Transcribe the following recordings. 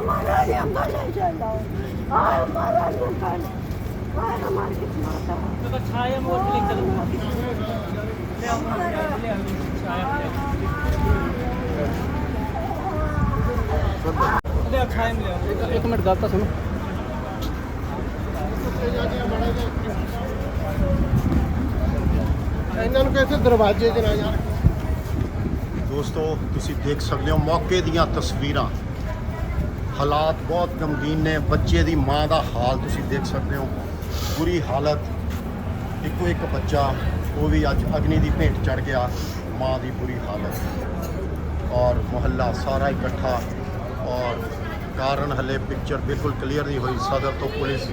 Марія колежа лав. Ай, Марія колежа. Ай, Марія ਮਾਤਾ. ਤੋ ਛਾਇਆ ਮੋਰ ਇਹਨਾਂ ਨੂੰ ਕਹਿੰਦੇ ਦਰਵਾਜ਼ੇ 'ਚ ਨਾ ਦੋਸਤੋ ਤੁਸੀਂ ਦੇਖ ਸਕਦੇ ਹੋ ਮੌਕੇ ਦੀਆਂ ਤਸਵੀਰਾਂ ਹਾਲਾਤ ਬਹੁਤ ਗਮਗੀਨ ਨੇ। ਬੱਚੇ ਦੀ ਮਾਂ ਦਾ ਹਾਲ ਤੁਸੀਂ ਦੇਖ ਸਕਦੇ ਹੋ। ਬੁਰੀ ਹਾਲਤ। ਇੱਕੋ ਇੱਕ ਬੱਚਾ, ਉਹ ਵੀ ਅੱਜ ਅਗਨੀ ਦੀ ਭੇਟ ਚੜ ਗਿਆ। ਮਾਂ ਦੀ ਬੁਰੀ ਹਾਲਤ। ਔਰ ਮੁਹੱਲਾ ਸਾਰਾ ਇਕੱਠਾ। ਔਰ ਕਾਰਨ ਹਲੇ ਪਿਕਚਰ ਬਿਲਕੁਲ ਕਲੀਅਰ ਨਹੀਂ ਹੋਈ। ਸਦਰ ਤੋਂ ਪੁਲਿਸ,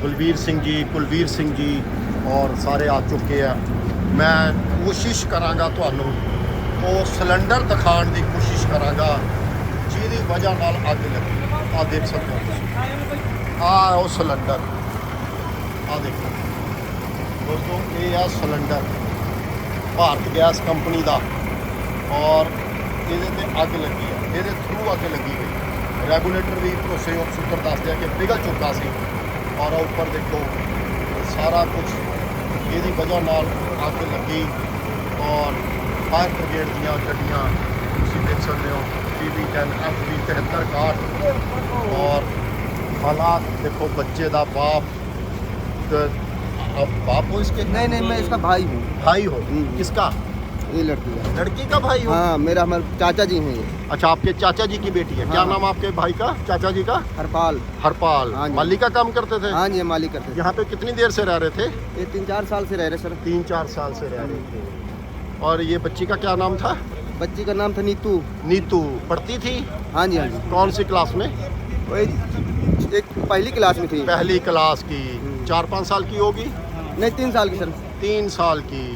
ਕੁਲਵੀਰ ਸਿੰਘ ਜੀ, ਕੁਲਵੀਰ ਸਿੰਘ ਜੀ ਔਰ ਸਾਰੇ ਆ ਚੁੱਕੇ ਆ। ਮੈਂ ਕੋਸ਼ਿਸ਼ ਕਰਾਂਗਾ ਤੁਹਾਨੂੰ, ਉਹ ਸਿਲੰਡਰ ਦਿਖਾਉਣ ਦੀ ਕੋਸ਼ਿਸ਼ ਕਰਾਂਗਾ, ਜਿਹਦੀ ਵਜ੍ਹਾ ਨਾਲ ਅੱਗ ਲੱਗੀ। ਆ ਦੇਖ ਸਕਦੇ ਹੋ ਤੁਸੀਂ। ਆ ਉਹ ਸਿਲੰਡਰ। ਆ ਦੇਖੋ। ਦੋਸਤੋ, ਇਹ ਆ ਸਿਲੰਡਰ। ਭਾਰਤ ਗੈਸ ਕੰਪਨੀ ਦਾ। ਔਰ ਇਹਦੇ ਤੇ ਅੱਗ ਲੱਗੀ ਹੈ ਇਹਦੇ ਥਰੂ ਅੱਗ ਲੱਗੀ ਗਈ ਰੈਗੂਲੇਟਰ ਵੀ ਭਰੋਸੇਯੋਗ ਸੂਤਰ ਦੱਸਦੇ ਆ ਕਿ ਪਿਘਲ ਚੁੱਕਾ ਸੀ। ਔਰ ਉੱਪਰ ਦੇਖੋ, ਸਾਰਾ ਕੁਝ ਇਹਦੀ ਵਜ੍ਹਾ ਨਾਲ ਅੱਗ ਲੱਗੀ। ਔਰ ਫਾਇਰ ਬ੍ਰਿਗੇਡ ਦੀਆਂ ਗੱਡੀਆਂ ਤੁਸੀਂ ਦੇਖ ਸਕਦੇ ਹੋ। पी बी टेन तिहत्तर काठ और हालात देखो बच्चे का बाप अब बाप हो इसके? नहीं नहीं मैं इसका भाई हूँ। भाई हो? हम्म, हम्म। किसका? ये लड़की है लड़की का भाई हो? हाँ मेरा हमारे चाचा जी हैं ये। अच्छा आपके चाचा जी की बेटी है। हाँ। क्या नाम आपके भाई का? चाचा जी का? हरपाल। हरपाल। हाँ माली का काम करते थे? हाँ जी माली करते थे। यहाँ पे कितनी देर से रह रहे थे? ये तीन चार साल से रह रहे सर। तीन चार साल से रह रहे थे। हाँ और ये बच्ची का क्या नाम था? बच्ची का नाम था नीतू नीतू पढ़ती थी हाँ जी हाँ जी कौन सी क्लास में वही एक पहली क्लास में थी पहली क्लास की हम्म। चार पाँच साल की होगी नहीं तीन साल की सर तीन साल की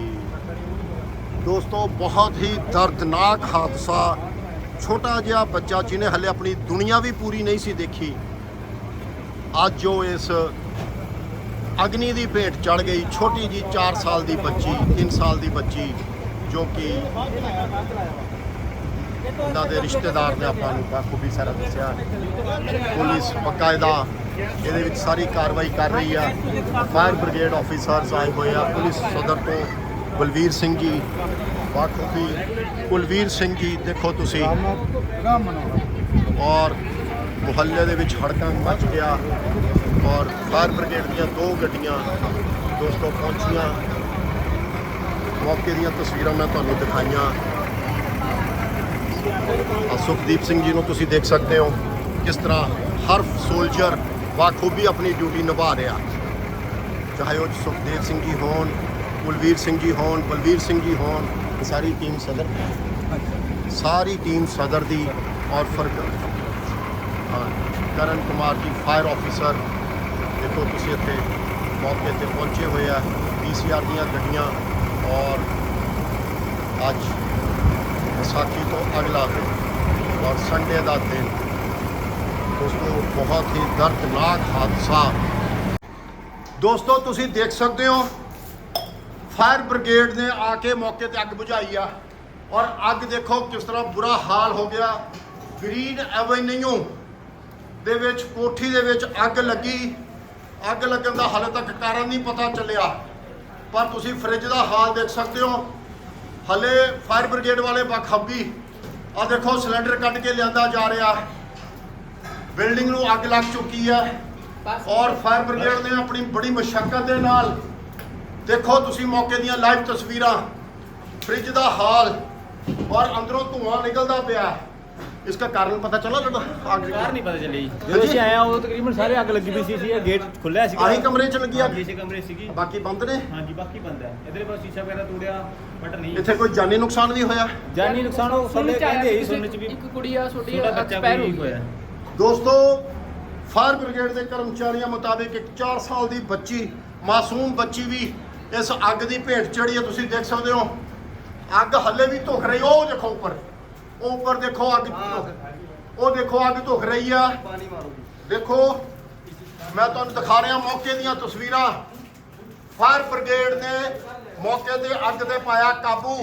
दोस्तों बहुत ही दर्दनाक हादसा ਛੋਟਾ ਜਿਹਾ ਬੱਚਾ ਜਿਹਨੇ ਹਲੇ ਆਪਣੀ ਦੁਨੀਆ ਵੀ ਪੂਰੀ ਨਹੀਂ ਸੀ ਦੇਖੀ ਅੱਜ ਜੋ ਇਸ ਅਗਨੀ ਦੀ ਭੇਟ ਚੜ ਗਈ ਛੋਟੀ ਜੀ 4 ਸਾਲ ਦੀ ਬੱਚੀ 3 ਸਾਲ ਦੀ ਬੱਚੀ ਜੋ ਕਿ ਉਹਨਾਂ ਦੇ ਰਿਸ਼ਤੇਦਾਰ ਨੇ ਆਪਾਂ ਨੂੰ ਬਾਖੂਬੀ ਸਾਰਾ ਦੱਸਿਆ। ਪੁਲਿਸ ਬਕਾਇਦਾ ਇਹਦੇ ਵਿੱਚ ਸਾਰੀ ਕਾਰਵਾਈ ਕਰ ਰਹੀ ਆ। ਫਾਇਰ ਬ੍ਰਿਗੇਡ ਆਫੀਸਰਸ ਆਏ ਹੋਏ ਆ। ਪੁਲਿਸ ਸਦਰ ਤੋਂ ਬਲਵੀਰ ਸਿੰਘ ਜੀ, ਬਾਖੂਬੀ। ਕੁਲਵੀਰ ਸਿੰਘ ਜੀ, ਦੇਖੋ ਤੁਸੀਂ। ਔਰ ਮੁਹੱਲੇ ਦੇ ਵਿੱਚ ਹੜਕਾਂ ਮਚ ਗਿਆ। ਔਰ ਫਾਇਰ ਬ੍ਰਿਗੇਡ ਦੀਆਂ ਦੋ ਗੱਡੀਆਂ ਦੋਸਤੋ ਪਹੁੰਚੀਆਂ। ਮੌਕੇ ਦੀਆਂ ਤਸਵੀਰਾਂ ਮੈਂ ਤੁਹਾਨੂੰ ਦਿਖਾਈਆਂ। ਸੁਖਦੀਪ ਸਿੰਘ ਜੀ ਨੂੰ ਤੁਸੀਂ ਦੇਖ ਸਕਦੇ ਹੋ ਕਿਸ ਤਰ੍ਹਾਂ ਹਰ ਸੋਲਜਰ ਬਾਖੂਬੀ ਆਪਣੀ ਡਿਊਟੀ ਨਿਭਾ ਰਿਹਾ। ਚਾਹੇ ਉਹ ਸੁਖਦੇਵ ਸਿੰਘ ਜੀ ਹੋਣ ਕੁਲਵੀਰ ਸਿੰਘ ਜੀ ਹੋਣ ਬਲਵੀਰ ਸਿੰਘ ਜੀ ਹੋਣ ਸਾਰੀ ਟੀਮ ਸਦਰ ਸਾਰੀ ਟੀਮ ਸਦਰ ਦੀ ਔਰ ਫ਼ਰਕ ਹਾਂ, ਕਰਨ ਕੁਮਾਰ ਜੀ ਫਾਇਰ ਆਫੀਸਰ ਦੇਖੋ ਤੁਸੀਂ ਇੱਥੇ ਮੌਕੇ ਤੇ ਪਹੁੰਚੇ ਹੋਏ ਆ। ਪੀਸੀਆਰ ਦੀਆਂ ਗੱਡੀਆਂ ਔਰ ਅੱਜ ਵਿਸਾਖੀ ਤੋਂ ਅਗਲਾ ਦਿਨ ਔਰ ਸੰਡੇ ਦਾ ਦਿਨ ਦੋਸਤੋ ਬਹੁਤ ਹੀ ਦਰਦਨਾਕ ਹਾਦਸਾ। ਦੋਸਤੋ, ਤੁਸੀਂ ਦੇਖ ਸਕਦੇ ਹੋ, ਫਾਇਰ ਬ੍ਰਿਗੇਡ ਨੇ ਆ ਕੇ ਮੌਕੇ ਤੇ ਅੱਗ ਬੁਝਾਈ ਆ। ਔਰ ਅੱਗ ਦੇਖੋ ਕਿਸ ਤਰ੍ਹਾਂ ਬੁਰਾ ਹਾਲ ਹੋ ਗਿਆ। ਗ੍ਰੀਨ ਐਵੇਨਿਊ ਦੇ ਵਿੱਚ, ਕੋਠੀ ਦੇ ਵਿੱਚ ਅੱਗ ਲੱਗੀ। ਅੱਗ ਲੱਗਣ ਦਾ ਹਾਲੇ ਤੱਕ ਕਾਰਨ ਨਹੀਂ ਪਤਾ ਚੱਲਿਆ। ਪਰ ਤੁਸੀਂ ਫ੍ਰਿਜ ਦਾ ਹਾਲ ਦੇਖ ਸਕਦੇ ਹੋ। ਹਲੇ ਫਾਇਰ ਬ੍ਰਿਗੇਡ ਵਾਲੇ ਬਖੱਬੀ ਆ ਦੇਖੋ ਸਿਲੰਡਰ ਕੱਢ ਕੇ ਲਿਆਂਦਾ ਜਾ ਰਿਹਾ। ਬਿਲਡਿੰਗ ਨੂੰ ਅੱਗ ਲੱਗ ਚੁੱਕੀ ਹੈ ਔਰ ਫਾਇਰ ਬ੍ਰਿਗੇਡ ਨੇ ਆਪਣੀ ਬੜੀ ਮੁਸ਼ਕਲ ਦੇ ਨਾਲ ਦੇਖੋ ਤੁਸੀਂ ਮੌਕੇ ਦੀਆਂ ਲਾਈਵ ਤਸਵੀਰਾਂ ਫ੍ਰਿਜ ਦਾ ਹਾਲ ਔਰ ਅੰਦਰੋਂ ਧੂਆਂ ਨਿਕਲਦਾ ਪਿਆ। ਇਸ ਦਾ ਕਾਰਨ ਪਤਾ ਚੱਲਾ ਲੜਾ ਅੱਗ ਕਾਰ ਨਹੀਂ ਪਤਾ ਚੱਲੀ। ਜਦੋਂ ਅਸੀਂ ਆਇਆ ਉਦੋਂ ਤਕਰੀਬਨ ਸਾਰੇ ਅੱਗ ਲੱਗੀ ਪਈ ਸੀ ਸੀ ਗੇਟ ਖੁੱਲਿਆ ਸੀਗਾ। ਆਹੀ ਕਮਰੇ 'ਚ ਲੱਗੀ ਅੱਗ? ਇਸੇ ਕਮਰੇ 'ਚ ਸੀਗੀ। ਬਾਕੀ ਬੰਦ ਨੇ? ਹਾਂਜੀ ਬਾਕੀ ਬੰਦ ਹੈ। ਇਧਰੇ ਬਸ ਸ਼ੀਸ਼ਾ ਵਗੈਰਾ ਤੋੜਿਆ ਬਟ ਨਹੀਂ। ਇੱਥੇ ਕੋਈ ਜਾਨੀ ਨੁਕਸਾਨ ਵੀ ਹੋਇਆ? ਜਾਨੀ ਨੁਕਸਾਨ ਉਹ ਸੁਣਨ ਸਾਡੇ ਕਹਿੰਦੇ ਹੀ ਸੁਣਨ ਚ ਵੀ ਇੱਕ ਕੁੜੀ ਆ ਛੋਟੀ ਛੋਟਾ ਬੱਚਾ ਐਕਸਪਾਇਰ ਵੀ ਹੋ ਹੋਇਆ ਗਿਆ। ਦੋਸਤੋ ਫਾਇਰ ਬ੍ਰਿਗੇਡ ਦੇ ਕਰਮਚਾਰੀਆਂ ਮੁਤਾਬਿਕ ਇੱਕ 4 ਸਾਲ ਦੀ ਬੱਚੀ ਮਾਸੂਮ ਬੱਚੀ ਵੀ ਇਸ ਅੱਗ ਦੀ ਭੇਟ ਚੜੀ ਹੈ। ਤੁਸੀਂ ਦੇਖ ਸਕਦੇ ਹੋ ਅੱਗ ਹੱਲੇ ਵੀ ਧੁਖ ਰਹੀ ਉਹ ਦੇਖੋ ਉੱਪਰ। ਉਹ ਉੱਪਰ ਦੇਖੋ ਅੱਗ ਉਹ ਦੇਖੋ ਅੱਗ ਧੁਖ ਰਹੀ ਆ। ਦੇਖੋ ਮੈਂ ਤੁਹਾਨੂੰ ਦਿਖਾ ਰਿਹਾ ਮੌਕੇ ਦੀਆਂ ਤਸਵੀਰਾਂ। ਫਾਇਰ ਬ੍ਰਿਗੇਡ ਨੇ ਮੌਕੇ ਤੇ ਅੱਗ ਤੇ ਪਾਇਆ ਕਾਬੂ।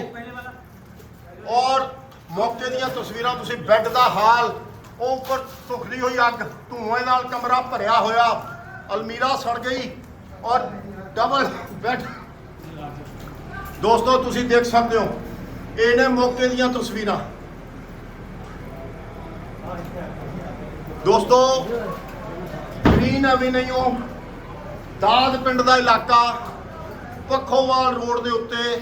ਔਰ ਮੌਕੇ ਦੀਆਂ ਤਸਵੀਰਾਂ ਤੁਸੀਂ ਬੈੱਡ ਦਾ ਹਾਲ ਉਹ ਉੱਪਰ ਧੁਖਦੀ ਹੋਈ ਅੱਗ ਧੂਏ ਨਾਲ ਕਮਰਾ ਭਰਿਆ ਹੋਇਆ। ਅਲਮੀਰਾ ਸੜ ਗਈ ਔਰ ਡਬਲ ਬੈੱਡ ਦੋਸਤੋ ਤੁਸੀਂ ਦੇਖ ਸਕਦੇ ਹੋ ਇਹਨੇ ਮੌਕੇ ਦੀਆਂ ਤਸਵੀਰਾਂ। ਦੋਸਤੋ ਗ੍ਰੀਨ ਐਵੀਨਿਊ ਦਾਦ ਪਿੰਡ ਦਾ ਇਲਾਕਾ ਪੱਖੋਵਾਲ ਰੋਡ ਦੇ ਉੱਤੇ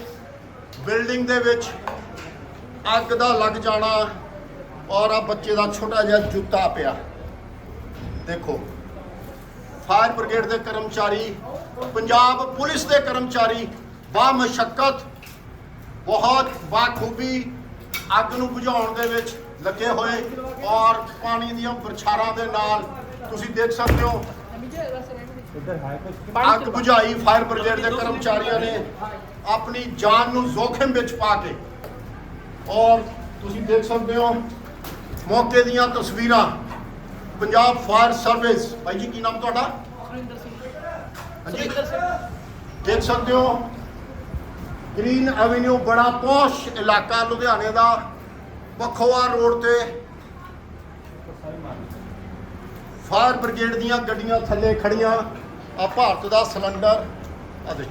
ਬਿਲਡਿੰਗ ਦੇ ਵਿੱਚ ਅੱਗ ਦਾ ਲੱਗ ਜਾਣਾ ਔਰ ਆ ਬੱਚੇ ਦਾ ਛੋਟਾ ਜਿਹਾ ਜੁੱਤਾ ਪਿਆ। ਦੇਖੋ, ਫਾਇਰ ਬ੍ਰਿਗੇਡ ਦੇ ਕਰਮਚਾਰੀ, ਪੰਜਾਬ ਪੁਲਿਸ ਦੇ ਕਰਮਚਾਰੀ ਬਾ ਮਸ਼ੱਕਤ, ਬਹੁਤ ਬਾਖੂਬੀ ਅੱਗ ਨੂੰ ਬੁਝਾਉਣ ਦੇ ਵਿੱਚ ਲੱਗੇ ਹੋਏ ਔਰ ਪਾਣੀ ਦੀਆਂ ਬਰਛਾਰਾਂ ਦੇ ਨਾਲ ਤੁਸੀਂ ਦੇਖ ਸਕਦੇ ਹੋ। ਅੱਗ ਬੁਝਾਈ ਫਾਇਰ ਬ੍ਰਿਗੇਡ ਦੇ ਕਰਮਚਾਰੀਆਂ ਨੇ ਆਪਣੀ ਜਾਨ ਨੂੰ ਜ਼ੋਖਮ ਵਿੱਚ ਪਾ ਕੇ। ਔਰ ਤੁਸੀਂ ਦੇਖ ਸਕਦੇ ਹੋ ਮੌਕੇ ਦੀਆਂ ਤਸਵੀਰਾਂ। ਪੰਜਾਬ ਫਾਇਰ ਸਰਵਿਸ ਭਾਈ ਜੀ ਕੀ ਨਾਮ ਤੁਹਾਡਾ? ਸੁਰਿੰਦਰ ਸਿੰਘ। ਦੇਖ ਸਕਦੇ ਹੋ ਗ੍ਰੀਨ ਐਵੀਨਿਊ ਬੜਾ ਪੌਸ਼ ਇਲਾਕਾ ਲੁਧਿਆਣੇ ਦਾ। ਪਖੋਆ ਰੋਡ ਤੇ ਫਾਇਰ ਬ੍ਰਿਗੇਡ ਦੀਆਂ ਗੱਡੀਆਂ ਥੱਲੇ ਖੜੀਆਂ। ਆ ਭਾਰਤ ਦਾ ਸਿਲੰਡਰ ਆ ਦੇਖੋ।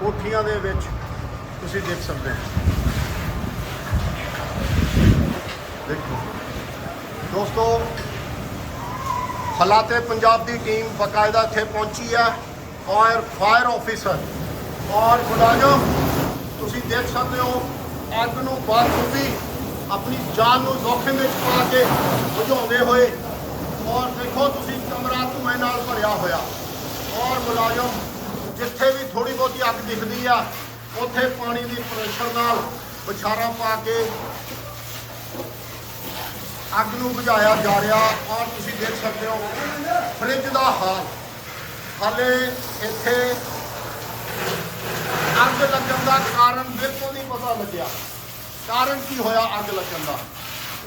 ਕੋਠੀਆਂ ਦੇ ਵਿੱਚ ਤੁਸੀਂ ਦੇਖ ਸਕਦੇ ਹੋ। ਦੇਖੋ। ਦੋਸਤੋ ਹਾਲਾਤੇ ਪੰਜਾਬ ਦੀ ਟੀਮ ਬਕਾਇਦਾ ਇੱਥੇ ਪਹੁੰਚੀ ਹੈ ਔਰ ਫਾਇਰ ਆਫੀਸਰ। ਔਰ ਮੁਲਾਜ਼ਮ, ਤੁਸੀਂ ਦੇਖ ਸਕਦੇ ਹੋ ਅੱਗ ਨੂੰ ਬਾਖੂਬੀ ਆਪਣੀ ਜਾਨ ਨੂੰ ਜ਼ੋਖਮ ਵਿੱਚ ਪਾ ਕੇ ਬੁਝਾਉਂਦੇ ਹੋਏ। ਔਰ ਦੇਖੋ ਤੁਸੀਂ ਕਮਰਾ ਧੂਏ ਨਾਲ ਭਰਿਆ ਹੋਇਆ। ਔਰ ਮੁਲਾਜ਼ਮ, ਜਿੱਥੇ ਵੀ ਥੋੜੀ ਬਹੁਤੀ ਅੱਗ ਦਿਖਦੀ ਆ, ਉੱਥੇ ਪਾਣੀ ਦੀ ਪ੍ਰੈਸ਼ਰ ਨਾਲ ਵਿਛਾਰਾ ਪਾ ਕੇ ਅੱਗ ਨੂੰ ਬੁਝਾਇਆ ਜਾ ਰਿਹਾ। ਔਰ ਤੁਸੀਂ ਦੇਖ ਸਕਦੇ ਹੋ, ਫ੍ਰਿਜ ਦਾ ਹਾਲ। ਹਾਲੇ ਇੱਥੇ ਅੱਗ ਲੱਗਣ ਦਾ ਕਾਰਨ ਬਿਲਕੁਲ ਨਹੀਂ ਪਤਾ ਲੱਗਿਆ। ਕਾਰਨ ਕੀ ਹੋਇਆ ਅੱਗ ਲੱਗਣ ਦਾ?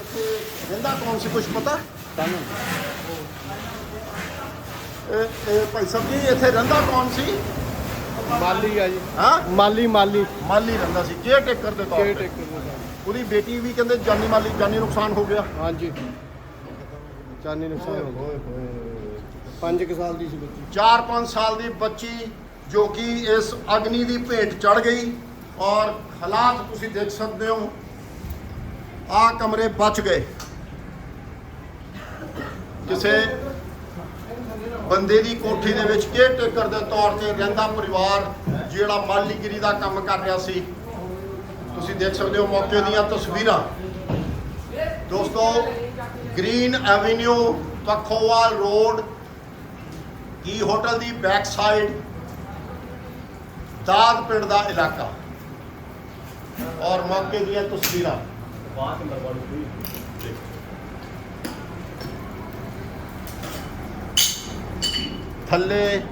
ਇੱਥੇ ਰਹਿੰਦਾ ਕੌਣ ਸੀ? ਕੁਝ ਪਤਾ? ਇਹ ਇਹ ਭਾਈ ਸਾਹਿਬ ਜੀ ਇੱਥੇ ਰਹਿੰਦਾ ਕੌਣ ਸੀ? ਮਾਲੀ ਆ ਜੀ। ਹਾਂ? ਮਾਲੀ ਮਾਲੀ। ਮਾਲੀ ਰਹਿੰਦਾ ਸੀ। ਕੇਅਰ ਟੇਕਰ ਦੇ ਤੌਰ ਤੇ। ਉਹਦੀ ਬੇਟੀ ਵੀ ਕਹਿੰਦੇ ਜਾਨੀ ਮਾਲੀ ਜਾਨੀ ਨੁਕਸਾਨ ਹੋ ਗਿਆ। ਹਾਂਜੀ। ਚਾਨੀ ਨੁਕਸਾਨ ਹੋ ਗਿਆ। ਪੰਜ ਕੁ ਸਾਲ ਦੀ ਸੀ ਬੱਚੀ। 4-5 ਸਾਲ ਦੀ ਬੱਚੀ ਜੋ ਕਿ ਇਸ ਅਗਨੀ ਦੀ ਭੇਟ ਚੜ ਗਈ ਔਰ ਹਾਲਾਤ ਤੁਸੀਂ ਦੇਖ ਸਕਦੇ ਹੋ। ਆ ਕਮਰੇ ਬਚ ਗਏ। ਕਿਸੇ ਬੰਦੇ ਦੀ ਕੋਠੀ ਦੇ ਵਿੱਚ ਕੇਅਰ ਟੇਕਰ ਦੇ ਤੌਰ ਤੇ ਰਹਿੰਦਾ ਪਰਿਵਾਰ ਜਿਹੜਾ ਮਾਲੀਗਿਰੀ ਦਾ ਕੰਮ ਕਰ ਰਿਹਾ ਸੀ। ਤੁਸੀਂ ਦੇਖ ਸਕਦੇ ਹੋ ਮੌਕੇ ਦੀਆਂ ਤਸਵੀਰਾਂ। ਦੋਸਤੋ ਗ੍ਰੀਨ ਐਵੀਨਿਊ ਤਖੋਵਾਲ ਰੋਡ, ਕੀ ਹੋਟਲ ਦੀ ਬੈਕ ਸਾਈਡ ਦਾਦ ਪਿੰਡ ਦਾ ਇਲਾਕਾ। ਔਰ ਮੌਕੇ ਦੀਆਂ ਤਸਵੀਰਾਂ। ਥੱਲੇ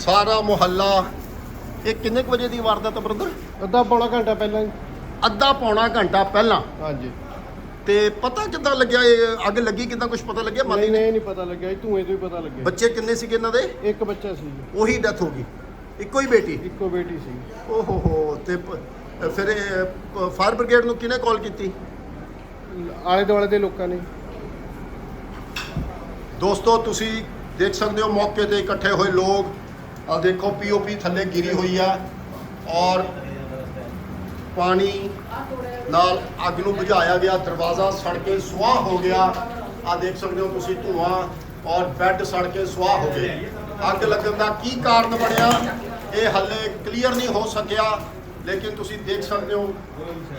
ਸਾਰਾ ਮੁਹੱਲਾ। ਇਹ ਕਿੰਨੇ ਕੁ ਵਜੇ ਦੀ ਵਾਰਦਾਤ ਹੈ ਬ੍ਰਦਰ? ਅੱਧਾ ਪੌਣਾ ਘੰਟਾ ਪਹਿਲਾਂ ਹੀ ਅੱਧਾ ਪੌਣਾ ਘੰਟਾ ਪਹਿਲਾਂ। ਹਾਂਜੀ। ਤੇ ਪਤਾ ਕਿੱਦਾਂ ਲੱਗਿਆ ਇਹ? ਅੱਗ ਲੱਗੀ ਕਿੱਦਾਂ? ਕੁਝ ਪਤਾ ਲੱਗਿਆ? ਮਾਲੀ ਨਹੀਂ ਨਹੀਂ ਪਤਾ ਲੱਗਿਆ ਧੂਏ ਤੋਂ ਹੀ ਪਤਾ ਲੱਗਿਆ ਬੱਚੇ ਕਿੰਨੇ ਸੀਗੇ ਇਹਨਾਂ ਦੇ? ਇੱਕ ਬੱਚਾ ਸੀ ਉਹੀ ਡੈਥ ਹੋ ਗਈ। ਇੱਕੋ ਹੀ ਬੇਟੀ? ਇੱਕੋ ਬੇਟੀ ਸੀ। ਓਹੋ ਹੋ ਤੇ ਪ- ਫਿਰ ਫਾਇਰ ਬ੍ਰਿਗੇਡ ਨੂੰ ਕਿਹਨੇ ਕਾਲ ਕੀਤੀ? ਆਲੇ ਦੁਆਲੇ ਦੇ ਲੋਕਾਂ ਨੇ। ਦੋਸਤੋ ਤੁਸੀਂ ਦੇਖ ਸਕਦੇ ਹੋ ਮੌਕੇ ਤੇ ਇਕੱਠੇ ਹੋਏ ਲੋਕ। ਆ ਦੇਖੋ ਪੀਓਪੀ ਥੱਲੇ ਗਿਰੀ ਹੋਈ ਆ ਔਰ ਪਾਣੀ ਨਾਲ ਅੱਗ ਨੂੰ ਬੁਝਾਇਆ ਗਿਆ ਦਰਵਾਜ਼ਾ ਸੜ ਕੇ ਸੁਆਹ ਹੋ ਗਿਆ। ਆ ਦੇਖ ਸਕਦੇ ਹੋ ਤੁਸੀਂ ਧੂਆਂ ਔਰ ਬੈੱਡ ਸੜ ਕੇ ਸੁਆਹ ਹੋ ਗਏ। ਅੱਗ ਲੱਗਣ ਦਾ ਕੀ ਕਾਰਨ ਬਣਿਆ? ਇਹ ਹੱਲੇ ਕਲੀਅਰ ਨਹੀਂ ਹੋ ਸਕਿਆ, ਲੇਕਿਨ ਤੁਸੀਂ ਦੇਖ ਸਕਦੇ ਹੋ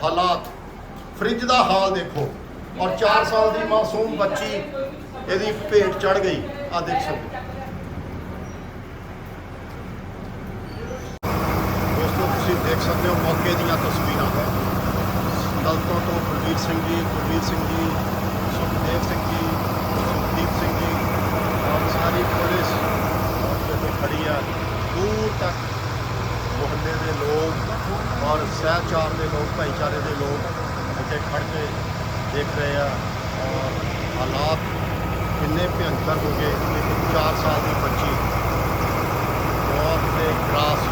ਹਾਲਾਤ। ਫ੍ਰਿਜ ਦਾ ਹਾਲ ਦੇਖੋ, ਔਰ 4 ਸਾਲ ਦੀ ਮਾਸੂਮ ਬੱਚੀ ਇਹਦੀ ਭੇਟ ਚੜ ਗਈ। ਆ ਦੇਖ ਸਕਦੇ ਹੋ। ਦੋਸਤੋ, ਤੁਸੀਂ ਦੇਖ ਸਕਦੇ ਹੋ ਮੌਕੇ ਦੀਆਂ ਤਸਵੀਰਾਂ। ਦਲਤੋਂ ਤੋਂ ਕੁਲਵੀਰ ਸਿੰਘ ਜੀ ਕੁਲਵੀਰ ਸਿੰਘ ਜੀ, ਸੁਖਦੇਵ ਸਿੰਘ ਜੀ ਸੁਖਦੀਪ ਸਿੰਘ ਜੀ ਔਰ ਸਾਰੀ ਪੁਲਿਸ ਮੌਕੇ ਆ, ਦੂਰ ਤੱਕ ਮੁਹੱਲੇ ਦੇ ਲੋਕ ਔਰ ਸਹਿਚਾਰ ਦੇ ਲੋਕ, ਭਾਈਚਾਰੇ ਦੇ ਲੋਕ ਇੱਥੇ ਖੜ ਕੇ ਦੇਖ ਰਹੇ ਆ। ਔਰ ਹਾਲਾਤ ਕਿੰਨੇ ਭਿਅੰਕਰ ਹੋ ਗਏ। ਇੱਕ 4 ਸਾਲ ਦੀ ਬੱਚੀ ਬਹੁਤ ਦੇ ਗ੍ਰਾਸ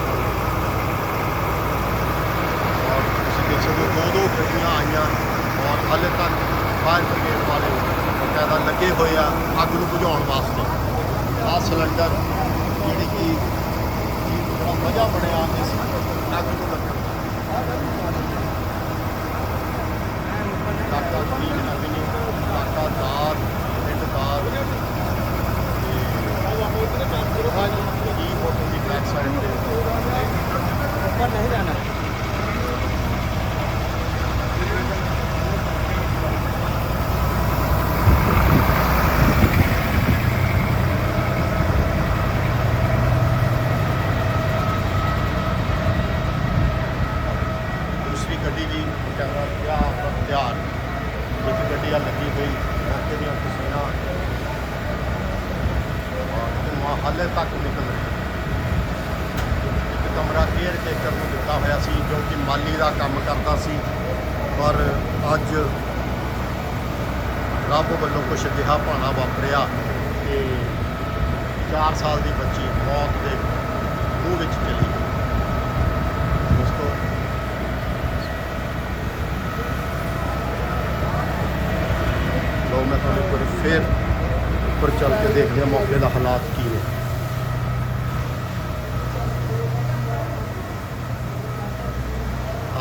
ਔਰ ਤੁਸੀਂ ਦੇਖ ਸਕਦੇ ਦੋ ਦੋ ਗੱਡੀਆਂ ਆਈਆਂ ਔਰ ਹਾਲੇ ਤੱਕ ਫਾਇਰ ਬ੍ਰਿਗੇਡ ਵਾਲੇ ਬਕਾਇਦਾ ਲੱਗੇ ਹੋਏ ਆ ਅੱਗ ਨੂੰ ਬੁਝਾਉਣ ਵਾਸਤੇ। ਆਹ ਸਿਲੰਡਰ ਜਿਹੜੀ ਕਿ ਬੜਾ ਬਣਿਆ ਇਸ ਅੱਗ ਨੂੰ ਲੱਗਣ ਦਾ ਕਾਕਾ ਗ੍ਰੀਨ ਗੱਡੀ ਵੀ ਕੈਮਰਾ ਪਿਆ ਆਪਣਾ ਤਿਆਰ। ਇੱਕ ਗੱਡੀ ਆ ਲੱਗੀ ਹੋਈ, ਮੌਕੇ ਦੀਆਂ ਤਸਵੀਰਾਂ ਔਰ ਧੂੰਆਂ ਹਾਲੇ ਤੱਕ ਨਿਕਲ ਰਿਹਾ। ਇੱਕ ਕਮਰਾ ਕੇਅਰ ਟੇਕਰ ਨੂੰ ਦਿੱਤਾ ਹੋਇਆ ਸੀ, ਜੋ ਕਿ ਮਾਲੀ ਦਾ ਕੰਮ ਕਰਦਾ ਸੀ। ਪਰ ਅੱਜ ਰੱਬ ਵੱਲੋਂ ਕੁਛ ਅਜਿਹਾ ਭਾਣਾ ਵਾਪਰਿਆ ਕਿ 4 ਸਾਲ ਦੀ ਬੱਚੀ ਮੌਤ ਦੇ ਮੂੰਹ ਵਿੱਚ ਚਲੀ ਗਈ ਦੋਸਤੋ ਲਓ ਮੈਂ ਤੁਹਾਨੂੰ ਇੱਕ ਵਾਰੀ ਫਿਰ ਉੱਪਰ ਚੱਲ ਕੇ ਦੇਖਦੇ ਹਾਂ ਮੌਕੇ ਦਾ ਹਾਲਾਤ ਕੀ ਨੇ।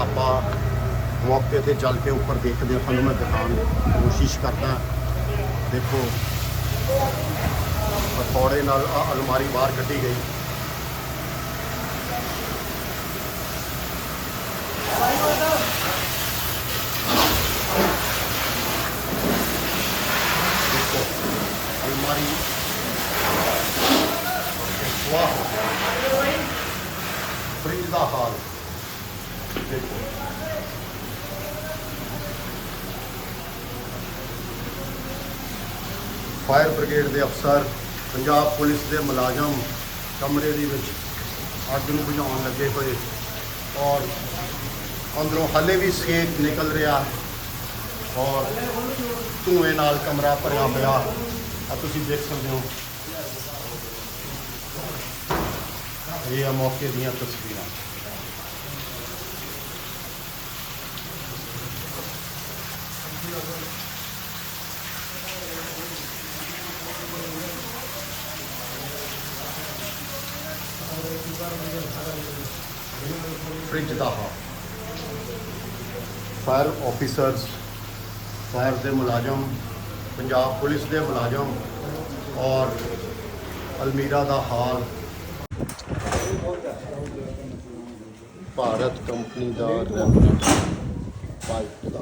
ਆਪਾਂ ਮੌਕੇ ਤੇ ਚੱਲ ਕੇ ਉੱਪਰ ਦੇਖਦੇ ਹਾਂ। ਤੁਹਾਨੂੰ ਮੈਂ ਦਿਖਾਉਣ ਦੀ ਕੋਸ਼ਿਸ਼ ਕਰਦਾ ਦੇਖੋ ਹਥੌੜੇ ਨਾਲ ਅਲਮਾਰੀ ਬਾਹਰ ਕੱਢੀ ਗਈ। ਦੇਖੋ ਅਲਮਾਰੀ ਵਾਹ ਫ੍ਰਿਜ ਦਾ ਹਾਲ ਦੇਖੋ ਫਾਇਰ ਬ੍ਰਿਗੇਡ ਦੇ ਅਫਸਰ, ਪੰਜਾਬ ਪੁਲਿਸ ਦੇ ਮੁਲਾਜ਼ਮ ਕਮਰੇ ਦੇ ਵਿੱਚ ਅੱਗ ਨੂੰ ਬੁਝਾਉਣ ਲੱਗੇ ਹੋਏ ਔਰ ਅੰਦਰੋਂ ਹਾਲੇ ਵੀ ਸੇਕ ਨਿਕਲ ਰਿਹਾ ਔਰ ਧੂਏ ਨਾਲ ਕਮਰਾ ਭਰਿਆ ਪਿਆ ਆ ਤੁਸੀਂ ਦੇਖ ਸਕਦੇ ਹੋ। ਇਹ ਆ ਮੌਕੇ ਦੀਆਂ ਤਸਵੀਰਾਂ। ਫ੍ਰਿਜ ਦਾ ਹਾਲ ਫਾਇਰ ਆਫੀਸਰਸ ਫਾਇਰ ਦੇ ਮੁਲਾਜ਼ਮ, ਪੰਜਾਬ ਪੁਲਿਸ ਦੇ ਮੁਲਾਜ਼ਮ ਔਰ ਅਲਮੀਰਾ ਦਾ ਹਾਲ। ਭਾਰਤ ਕੰਪਨੀ ਦਾ ਰੈਮਨੈਂਟ ਪਾਈਪ ਦਾ।